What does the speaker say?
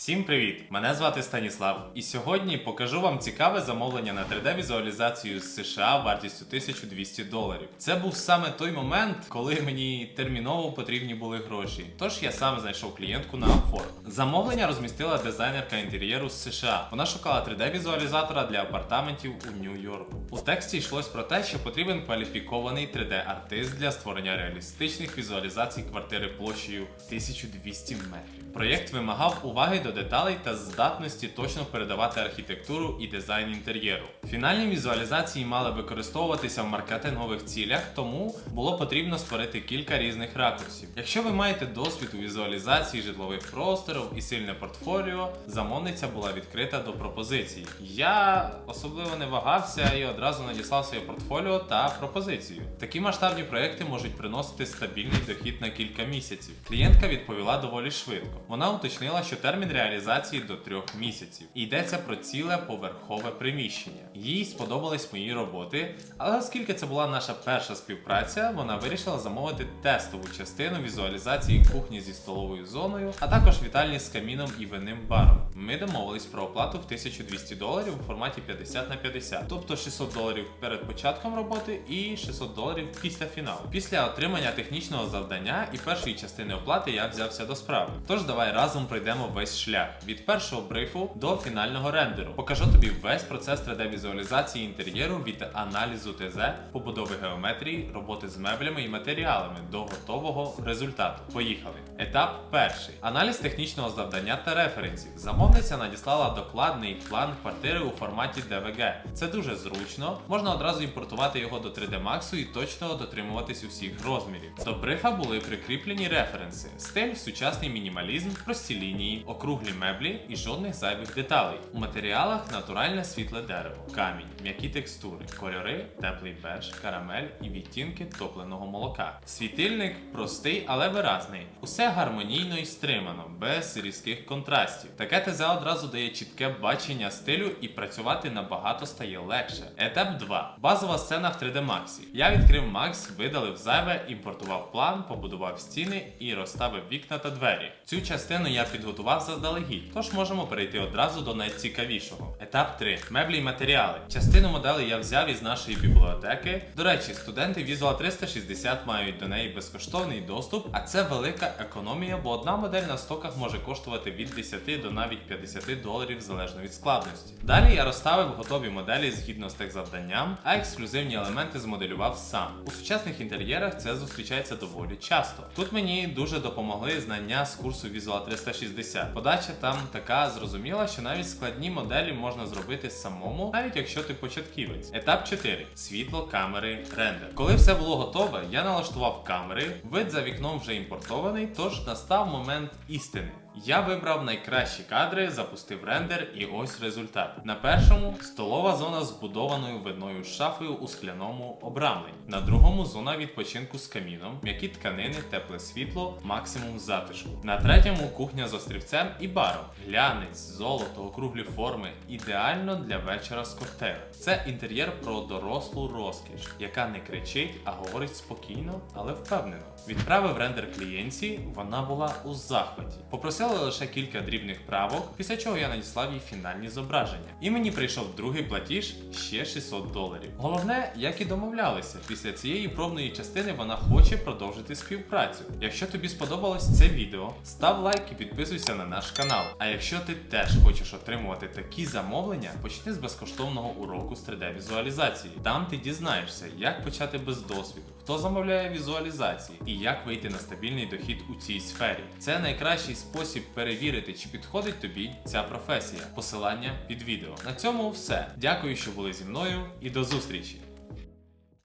Всім привіт! Мене звати Станіслав, і сьогодні покажу вам цікаве замовлення на 3D-візуалізацію з США вартістю 1200 доларів. Це був саме той момент, коли мені терміново потрібні були гроші. Тож я сам знайшов клієнтку на Upwork. Замовлення розмістила дизайнерка інтер'єру з США. Вона шукала 3D-візуалізатора для апартаментів у Нью-Йорку. У тексті йшлось про те, що потрібен кваліфікований 3D-артист для створення реалістичних візуалізацій квартири площею 1200 метрів. Проєкт вимагав уваги до деталей та здатності точно передавати архітектуру і дизайн інтер'єру. Фінальні візуалізації мали використовуватися в маркетингових цілях, тому було потрібно створити кілька різних ракурсів. Якщо ви маєте досвід у візуалізації житлових просторів і сильне портфоліо, замовниця була відкрита до пропозицій. Я особливо не вагався і одразу надіслав своє портфоліо та пропозицію. Такі масштабні проекти можуть приносити стабільний дохід на кілька місяців. Клієнтка відповіла доволі швидко. Вона уточнила, що термін реалізації до трьох місяців. Йдеться про ціле поверхове приміщення. Їй сподобались мої роботи, але оскільки це була наша перша співпраця, вона вирішила замовити тестову частину візуалізації кухні зі столовою зоною, а також вітальні з каміном і винним баром. Ми домовились про оплату в 1200 доларів у форматі 50 на 50, тобто 600 доларів перед початком роботи і 600 доларів після фіналу. Після отримання технічного завдання і першої частини оплати я взявся до справи. Тож давай разом пройдемо весь шлях від першого брифу до фінального рендеру. Покажу тобі весь процес 3D-візуалізації інтер'єру від аналізу ТЗ, побудови геометрії, роботи з меблями і матеріалами до готового результату. Поїхали. Етап перший: аналіз технічного завдання та референсів. Замовниця надіслала докладний план квартири у форматі DVG. Це дуже зручно. Можна одразу імпортувати його до 3D Max і точно дотримуватись усіх розмірів. До брифа були прикріплені референси: стиль, сучасний мінімалізм, прості лінії, округлі меблі і жодних зайвих деталей. У матеріалах натуральне світле дерево, камінь, м'які текстури, кольори, теплий беж, карамель і відтінки топленого молока. Світильник простий, але виразний. Усе гармонійно і стримано, без різких контрастів. Таке ТЗ одразу дає чітке бачення стилю і працювати набагато стає легше. Етап 2. Базова сцена в 3D Max. Я відкрив Max, видалив зайве, імпортував план, побудував стіни і розставив вікна та двері. Цю частину я підготував заздалегідь, тож можемо перейти одразу до найцікавішого. Етап 3. Меблі і матеріали. Частину моделей я взяв із нашої бібліотеки. До речі, студенти Visual 360 мають до неї безкоштовний доступ, а це велика економія, бо одна модель на стоках може коштувати від 10 до навіть 50 доларів залежно від складності. Далі я розставив готові моделі згідно з техзавданням, а ексклюзивні елементи змоделював сам. У сучасних інтер'єрах це зустрічається доволі часто. Тут мені дуже допомогли знання з курсу Visual 360. Подача там така зрозуміла, що навіть складні моделі можна зробити самому, навіть якщо ти початківець. Етап 4. Світло, камери, рендер. Коли все було готове, я налаштував камери, вид за вікном вже імпортований, тож настав момент істини. Я вибрав найкращі кадри, запустив рендер і ось результат. На першому столова зона з будованою видною шафою у скляному обрамленні. На другому зона відпочинку з каміном, м'які тканини, тепле світло, максимум затишку. На третьому кухня з острівцем і баром. Глянець, золото, округлі форми. Ідеально для вечора з коктейлем. Це інтер'єр про дорослу розкіш, яка не кричить, а говорить спокійно, але впевнено. Відправив рендер клієнтці, вона була у захваті. Попросила лише кілька дрібних правок, після чого я надіслав їй фінальні зображення. І мені прийшов другий платіж ще 600 доларів. Головне, як і домовлялися, після цієї пробної частини вона хоче продовжити співпрацю. Якщо тобі сподобалось це відео, став лайк і підписуйся на наш канал. А якщо ти теж хочеш отримувати такі замовлення, почни з безкоштовного уроку з 3D-візуалізації. Там ти дізнаєшся, як почати без досвіду, хто замовляє візуалізації і як вийти на стабільний дохід у цій сфері. Це найкращий спосіб перевірити, чи підходить тобі ця професія. Посилання під відео. На цьому все. Дякую, що були зі мною, і до зустрічі!